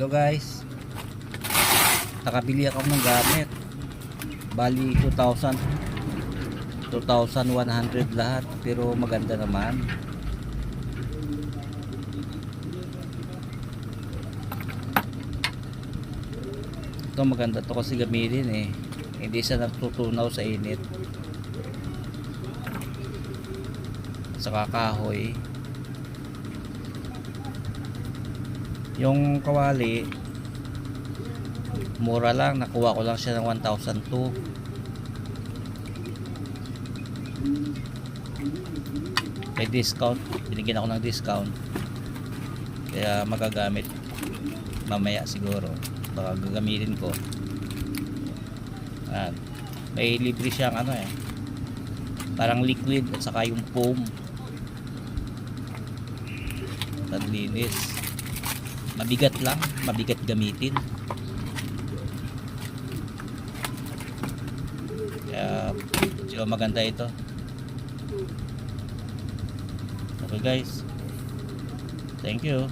Hello guys. Nakabili ako ng gamit. Bali 2,000 2,100 lahat pero maganda naman. Ito maganda to kasi gamitin eh. Hindi siya natutunaw sa init. Sa kakahoy. Yung kawali mura lang. Nakuha ko lang siya ng 1,002 may discount. Binigyan ako ng discount. Kaya magagamit mamaya siguro. Baka gagamitin ko. Ayan. may libre siyang ano eh. Parang liquid at saka yung foam. Taglinis mabigat lang mabigat gamitin. Kaya so maganda ito. Okay guys. Thank you